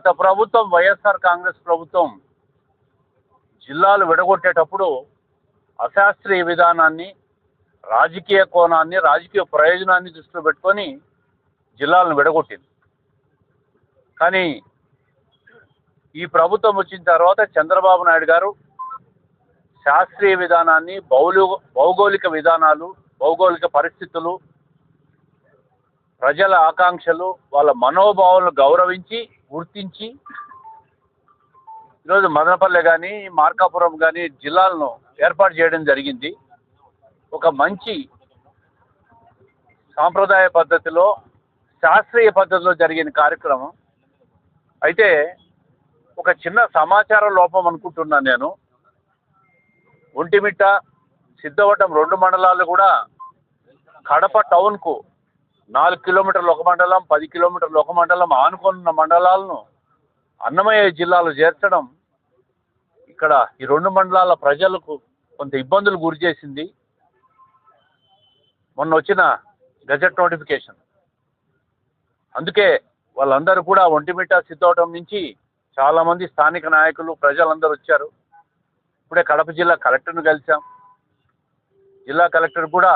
గత ప్రభుత్వం వైఎస్ఆర్ కాంగ్రెస్ ప్రభుత్వం జిల్లాలు విడగొట్టేటప్పుడు అశాస్త్రీయ విధానాన్ని రాజకీయ కోణాన్ని రాజకీయ ప్రయోజనాన్ని దృష్టిలో పెట్టుకొని జిల్లాలను విడగొట్టింది. కానీ ఈ ప్రభుత్వం వచ్చిన తర్వాత చంద్రబాబు నాయుడు గారు శాస్త్రీయ విధానాన్ని భౌలు భౌగోళిక విధానాలు భౌగోళిక పరిస్థితులు ప్రజల ఆకాంక్షలు వాళ్ళ మనోభావాలను గౌరవించి గుర్తించి ఈరోజు మదనపల్లె కానీ మార్కాపురం కానీ జిల్లాలను ఏర్పాటు చేయడం జరిగింది. ఒక మంచి సాంప్రదాయ పద్ధతిలో శాస్త్రీయ పద్ధతిలో జరిగిన కార్యక్రమం. అయితే ఒక చిన్న సమాచార లోపం అనుకుంటున్నాను నేను. ఒంటిమిట్ట సిద్ధవటం రెండు మండలాలు కూడా కడప టౌన్కు నాలుగు కిలోమీటర్లు ఒక మండలం పది కిలోమీటర్లు ఒక మండలం ఆనుకున్న మండలాలను అన్నమయ్య జిల్లాలో చేర్చడం ఇక్కడ ఈ రెండు మండలాల ప్రజలకు కొంత ఇబ్బందులు గురి చేసింది. మొన్న వచ్చిన గజెట్ నోటిఫికేషన్. అందుకే వాళ్ళందరూ కూడా ఒంటిమిట్ట సిద్ధవటం నుంచి చాలామంది స్థానిక నాయకులు ప్రజలందరూ వచ్చారు. ఇప్పుడే కడప జిల్లా కలెక్టర్ను కలిసాం జిల్లా కలెక్టర్ కూడా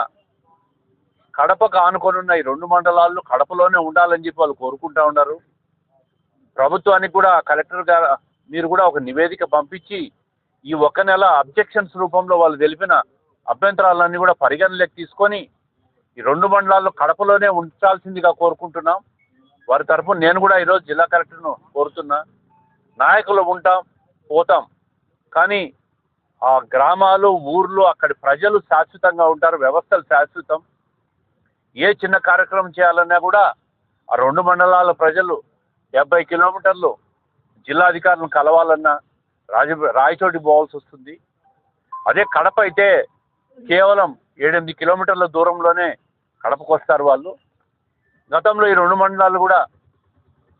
కడపకు ఆనుకొని ఉన్న ఈ రెండు మండలాల్లో కడపలోనే ఉండాలని చెప్పి వాళ్ళు కోరుకుంటా ఉన్నారు. ప్రభుత్వానికి కూడా కలెక్టర్ గారు మీరు కూడా ఒక నివేదిక పంపించి ఈ ఒక్క నెల అబ్జెక్షన్స్ రూపంలో వాళ్ళు తెలిపిన అభ్యంతరాలన్నీ కూడా పరిగణలోకి తీసుకొని ఈ రెండు మండలాల్లో కడపలోనే ఉంచాల్సిందిగా కోరుకుంటున్నాం. వారి తరఫున నేను కూడా ఈరోజు జిల్లా కలెక్టర్ను కోరుతున్నా. నాయకులు ఉంటాం పోతాం. కానీ ఆ గ్రామాలు ఊర్లు అక్కడి ప్రజలు శాశ్వతంగా ఉంటారు వ్యవస్థలు శాశ్వతం. ఏ చిన్న కార్యక్రమం చేయాలన్నా కూడా ఆ రెండు మండలాల ప్రజలు డెబ్బై కిలోమీటర్లు జిల్లాధికారులను కలవాలన్నా రాజ రాయచోటి పోవాల్సి వస్తుంది. అదే కడప అయితే కేవలం ఏడెనిమిది కిలోమీటర్ల దూరంలోనే కడపకు వస్తారు వాళ్ళు. గతంలో ఈ రెండు మండలాలు కూడా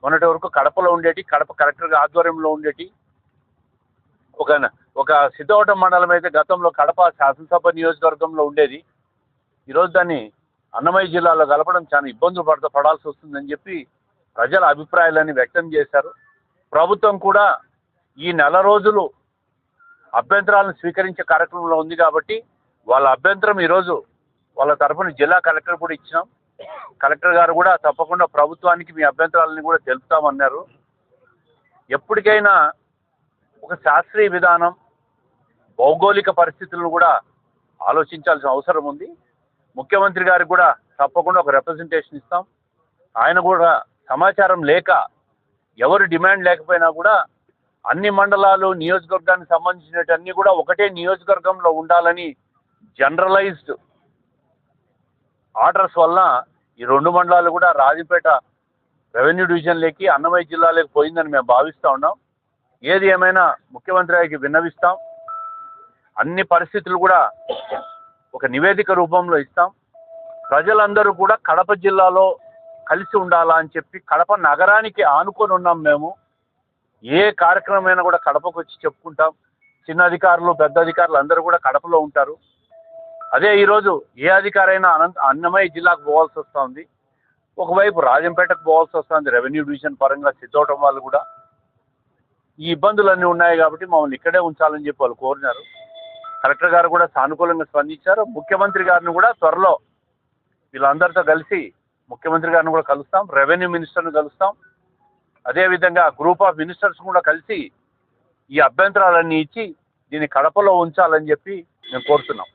మొన్నటి వరకు కడపలో ఉండేటి కడప కలెక్టర్ ఆధ్వర్యంలో ఉండేటి. ఒక ఒక సిద్ధవటం మండలం అయితే గతంలో కడప శాసనసభ నియోజకవర్గంలో ఉండేది. ఈరోజు దాన్ని అన్నమయ్య జిల్లాలో కలపడం చాలా ఇబ్బందులు పడత పడాల్సి వస్తుందని చెప్పి ప్రజల అభిప్రాయాలని వ్యక్తం చేశారు. ప్రభుత్వం కూడా ఈ నెల రోజులు అభ్యంతరాలను స్వీకరించే కార్యక్రమంలో ఉంది కాబట్టి వాళ్ళ అభ్యంతరం ఈరోజు వాళ్ళ తరఫున జిల్లా కలెక్టర్ కూడా ఇచ్చినాం. కలెక్టర్ గారు కూడా తప్పకుండా ప్రభుత్వానికి మీ అభ్యంతరాలని కూడా తెలుపుతామన్నారు. ఎప్పటికైనా ఒక శాస్త్రీయ విధానం భౌగోళిక పరిస్థితులను కూడా ఆలోచించాల్సిన అవసరం ఉంది. ముఖ్యమంత్రి గారికి కూడా తప్పకుండా ఒక రిప్రజెంటేషన్ ఇస్తాం. ఆయన కూడా సమాచారం లేక ఎవరు డిమాండ్ లేకపోయినా కూడా అన్ని మండలాలు నియోజకవర్గానికి సంబంధించినవన్నీ కూడా ఒకటే నియోజకవర్గంలో ఉండాలని జనరలైజ్డ్ ఆర్డర్స్ వలన ఈ రెండు మండలాలు కూడా రాజపేట రెవెన్యూ డివిజన్లోకి అన్నమయ్య జిల్లాలోకి పోయిందని మేము భావిస్తూ ఉన్నాం. ఏది ఏమైనా ముఖ్యమంత్రి గారికి విన్నవిస్తాం. అన్ని పరిస్థితులు కూడా ఒక నివేదిక రూపంలో ఇస్తాం. ప్రజలందరూ కూడా కడప జిల్లాలో కలిసి ఉండాలా అని చెప్పి కడప నగరానికి ఆనుకొని ఉన్నాం మేము. ఏ కార్యక్రమమైనా కూడా కడపకు వచ్చి చెప్పుకుంటాం. చిన్న అధికారులు పెద్ద అధికారులు అందరూ కూడా కడపలో ఉంటారు. అదే ఈరోజు ఏ అధికారైనా అనంత అన్నమయ్య జిల్లాకు పోవాల్సి వస్తుంది. ఒకవైపు రాజంపేటకు పోవాల్సి వస్తుంది రెవెన్యూ డివిజన్ పరంగా సిద్ధవటం వాళ్ళు కూడా. ఈ ఇబ్బందులన్నీ ఉన్నాయి కాబట్టి మమ్మల్ని ఇక్కడే ఉంచాలని చెప్పి వాళ్ళు కోరినారు. కలెక్టర్ గారు కూడా సానుకూలంగా స్పందించారు. ముఖ్యమంత్రి గారిని కూడా త్వరలో వీళ్ళందరితో కలిసి ముఖ్యమంత్రి గారిని కూడా కలుస్తాం. రెవెన్యూ మినిస్టర్ని కలుస్తాం. అదేవిధంగా గ్రూప్ ఆఫ్ మినిస్టర్స్ కూడా కలిసి ఈ అభ్యంతరాలన్నీ ఇచ్చి దీన్ని కడపలో ఉంచాలని చెప్పి మేము కోరుతున్నాం.